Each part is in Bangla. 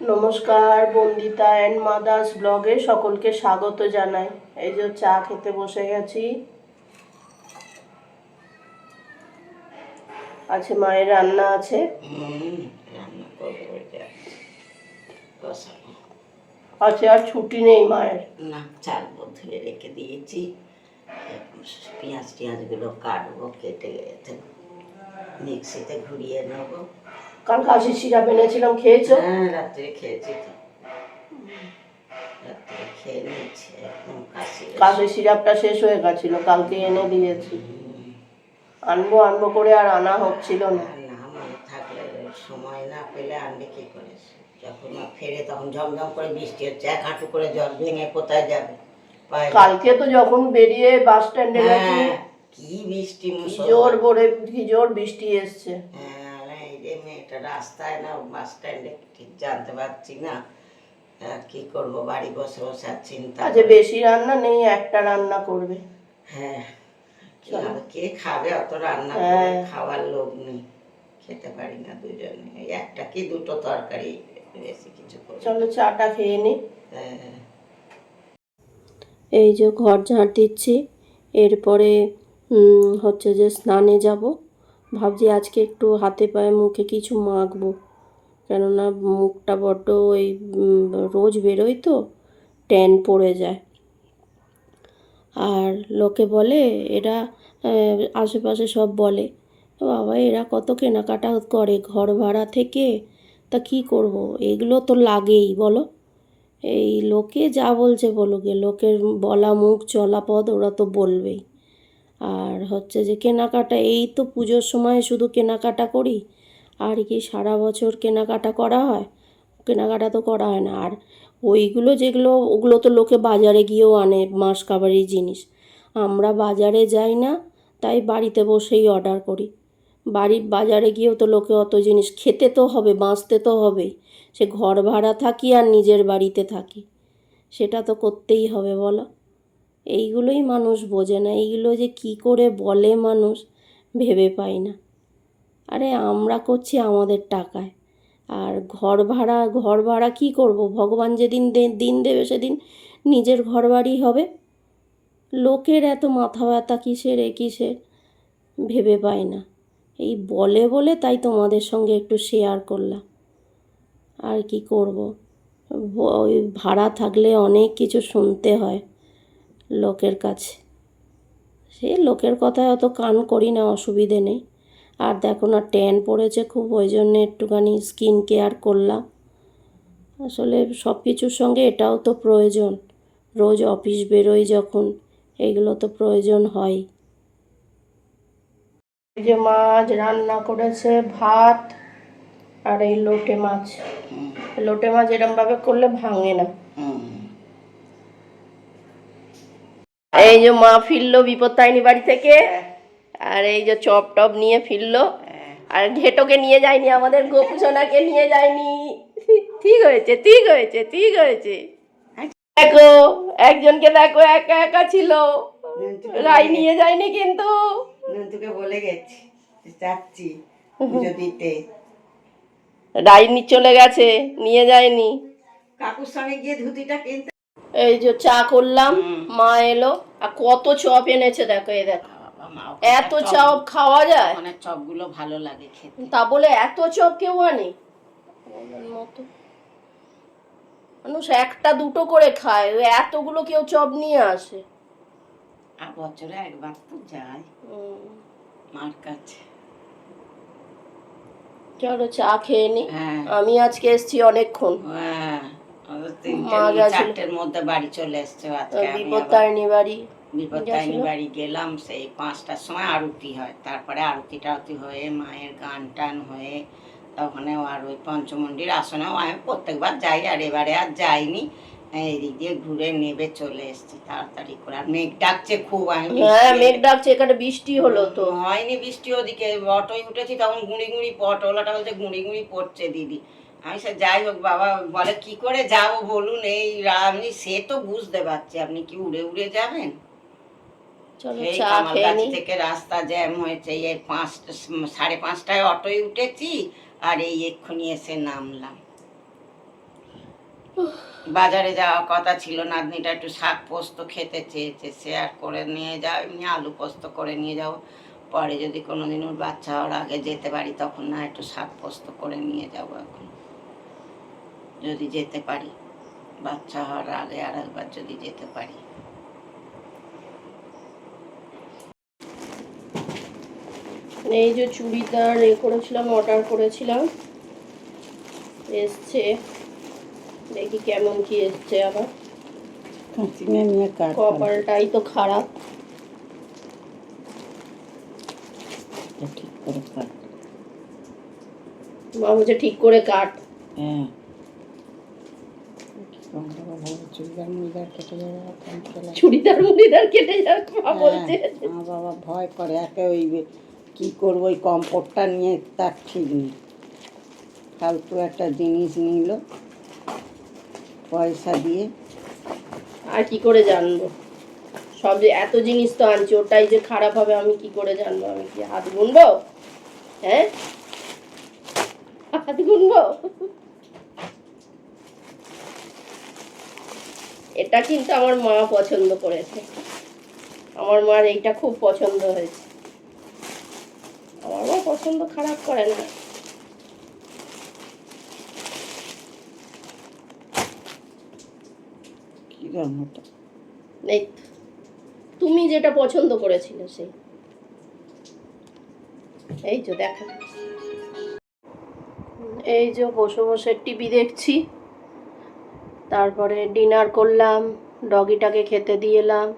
নমস্কার বন্দিতা অ্যান্ড মাদার্স ব্লগে সকলকে স্বাগত জানাই। এই যে চা খেতে বসে গেছি। আছে মায়ের রান্না আছে। আছে আর ছুটি নেই মায়ের। না চাল ধুয়ে রেখে দিয়েছি। পেঁয়াজ টিয়াজগুলো কাটবো কেটে মিক্সিতে ঘুরিয়ে নেব। কাল কাশি সিরাপ এনেছিলাম খেয়েছো? হ্যাঁ রাত্রে খেয়েছি তো। সিরাপটা শেষ হয়ে গেছিল কালকে এনে দিয়েছি। আনব আনব করে আর আনা হচ্ছিল না। থাকলে সময় না পেলে আনবে কি করে? যখন ফেরে তখন ঝমঝম করে বৃষ্টি হচ্ছে এক হাঁটু করে জল ভেঙে কোথায় যাবে? কালকে তো যখন বেরিয়ে বাস স্ট্যান্ডে গেছি হ্যাঁ, কি বৃষ্টি জোর ভরে কি জোর বৃষ্টি এসছে। হ্যাঁ যে মেয়েটা রাস্তায় না বাস স্ট্যান্ডে ঠিক জানতে পারছি না কি করব বাড়ি বসে বসে আর চিন্তা আজ বেশি রান্না নেই একটা রান্না করবে। হ্যাঁ কে খাবে অত রান্না করে হ্যাঁ। খাওয়ার লোক নেই খেতে পারি না দুজনে। একটা কি দুটো তরকারি বেশি কিছু করি। চলো চাটা খেয়ে নি। হ্যাঁ এই যে ঘর ঝাড় দিচ্ছি এরপরে হচ্ছে যে স্নানে যাব। ভাবছি আজকে একটু হাতে পায়ে মুখে কিছু মাখবো। কেননা মুখটা বড্ড ওই রোজ বেরোই তো, ট্যান পড়ে যায়। আর লোকে বলে, এরা আশেপাশে সব বলে, বাবা, এরা কত কেনাকাটা করে ঘর ভাড়া থেকে? তা কি করব? এগুলো তো লাগেই, বলো। এই লোকে যা বলছে বলুক লোকের বলা মুখ চলা পথ ওরা তো বলবেই। আর হচ্ছে যে কেনাকাটা, এই তো পুজোর সময় শুধু কেনাকাটা করি। আর কি সারা বছর কেনাকাটা করা হয়? কেনাকাটা তো করা হয় না। আর ওইগুলো যেগুলো, ওগুলো তো লোকে বাজারে গিয়েও আনে মাস কাবারির জিনিস। আমরা বাজারে যাই না, তাই বাড়িতে বসেই অর্ডার করি। বাড়ির বাজারে গিয়েও তো লোকে অত জিনিস খেতে তো হবে, বাঁচতে তো হবেই। সে ঘর ভাড়া থাকি আর নিজের বাড়িতে থাকি। সেটা তো করতেই হবে, বলো? এইগুলোই মানুষ বোঝে না, এইগুলো যে কি করে বলে মানুষ ভেবে পাই না। আরে আমরা করছি আমাদের টাকায়। আর ঘর ভাড়া ঘর ভাড়া কী করব? ভগবান যেদিন দিন দেবে সেদিন নিজের ঘর বাড়ি হবে। লোকের এত মাথা ব্যথা কিসের, এ কিসের? ভেবে পায় না। এই বলে বলে তাই তোমাদের সঙ্গে একটু শেয়ার করলাম। আর কি করব? ওই ভাড়া থাকলে অনেক কিছু শুনতে হয়। লোকের কাছে। সে লোকের কথায় অত কান করি না অসুবিধে নেই। আর দেখো না ট্যান পড়েছে খুব ওই জন্যে একটুখানি স্কিন কেয়ার করলাম। আসলে সব কিছুর সঙ্গে এটাও তো প্রয়োজন। রোজ অফিস বেরোই যখন এগুলো তো প্রয়োজন হয়। যে মাছ রান্না করেছে ভাত আর এই লোটে মাছ। লোটে মাছ এরমভাবে করলে ভাঙে না। এই যে মা ফিরলো বিপত্তায়নি বাড়ি থেকে আর এই যে চপ টপ নিয়ে ফিরলো আর ঘেটোকে নিয়ে যায়নি আমাদের গোপুসোনাকে নিয়ে যায়নি। ঠিক হয়েছে ঠিক হয়েছে ঠিক হয়েছে। দেখো একজনকে দেখো একা একা ছিল। রাই নিয়ে যায়নি কিন্তু। নন্টুকে বলে গেছি যাচ্ছি পুজো দিতে। রাই নি- চলে গেছে নিয়ে যায়নি। কাকুর সঙ্গে গিয়ে ধুতিটা কিনতে এই যে চা করলাম মা এলো। আর কত চপ এনেছে দেখো এই দেখো। এত চপ খাওয়া যায়? মানে চপগুলো ভালো লাগে খেতে। তা বলে এত চপ কেউ আনে? মতো। মানুষ একটা দুটো করে খায় এতগুলো কেউ চপ নিয়ে আসে। আর বছরে একবার তো যাই মার কাছে। চলো চা খেয়ে নি। হ্যাঁ। আমি আজকে এসছি অনেকক্ষণ। হ্যাঁ। আমাদের তিনটে মা মেয়ে গেছিল। চারটের মধ্যে বাড়ি চলে এসছে আজকে আমি আবার। বিপত্তারিণী বাড়ি। বিপত্তারিণী বাড়ি গেলাম সেই পাঁচটার সময় আরতি হয়। তারপরে আরতি টারতি হয়ে মায়ের গান টান হয়ে আর ওই পঞ্চমন্ডির আসনেও আমি প্রত্যেকবার যাই আর এবারে আর যাইনি। এদিক দিয়ে ঘুরে নেবে চলে এসছি তাড়াতাড়ি করে। আর মেঘ ডাকছে খুব আমি হ্যাঁ মেঘ ডাকছে এখানে বৃষ্টি হলো তো। হয়নি বৃষ্টি ওদিকে অটোয় উঠেছি তখন গুঁড়ি গুঁড়ি পট ওলাটা বলছে গুঁড়ি গুঁড়ি পড়ছে দিদি। আমি সে যাই হোক বাবা বলে কি করে যাব বলুন এই আমি সে তো বুঝতে পারছি আপনি কি উড়ে উড়ে যাবেন? কামালগাছি থেকে রাস্তা জ্যাম হয়েছে এই পাঁচটা সাড়ে পাঁচটায় অটোয় উঠেছি আর এই এক্ষুনি এসে নামলাম। বাজারে যাওয়ার কথা ছিল নাতনিটা একটু শাক পোস্ত খেতে চেয়েছে সে আর করে নিয়ে যাও এমনি আলু পোস্ত করে নিয়ে যাও পরে যদি কোনোদিন ওর বাচ্চা হওয়ার আগে যেতে পারি তখন না একটু শাক পোস্ত করে নিয়ে যাব এখন। যদি যেতে পারি। বাচ্চা হওয়ার আগে আর একবার যদি যেতে পারি। এই যে চুড়িদার এ করেছিলাম অর্ডার করেছিলাম। এসছে। দেখি কেমন কি এসছে আবার। কপালটাই তো খারাপ। ঠিক করে কাট। মা বলছে ঠিক করে কাট। হ্যাঁ আমরা ভালো চুড়িদার মুড়িদার কেটে যাবে চুড়িদার মুড়িদার কেটে যাবে মা বলছে। হ্যাঁ, বাবা ভয় করে একে ওই কি করব ওই কম্পোর্টটা নিয়ে তার ঠিক নেই। ফালতু একটা জিনিস নিল পয়সা দিয়ে। আর কি করে জানব? সব যে এত জিনিস তো আনছি ওটাই যে খারাপ হবে আমি কি করে জানব? আমি কি হাত গুনবো? হ্যাঁ? হাত গুনবো? এটা কিন্তু আমার মা পছন্দ করেছে। আমার মার এইটা খুব পছন্দ হয়েছে। আমার মা পছন্দ খারাপ করে না। এই তুমি যেটা পছন্দ করেছিলে সেই। এই যে দেখো। এই যে বসে বসে টিভি দেখছি। তারপরে ডিনার করলাম, ডগিটাকে খেতে দিয়ে এলাম।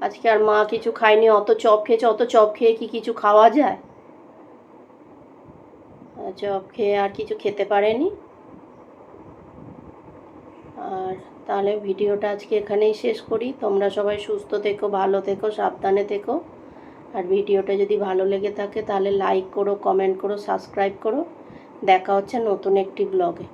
আজকে আর মা কিছু খায়নি, অত চপ খেয়েছে, অত চপ খেয়ে কি কিছু খাওয়া যায়? চপ খেয়ে আর কিছু খেতে পারেনি। আর তাহলে ভিডিওটা আজকে এখানেই শেষ করি। তোমরা সবাই সুস্থ থেকো, ভালো থেকো, সাবধানে থেকো। আর ভিডিওটা যদি ভালো লেগে থাকে, তাহলে লাইক করো কমেন্ট করো সাবস্ক্রাইব করো। দেখা হচ্ছে নতুন একটি ব্লগে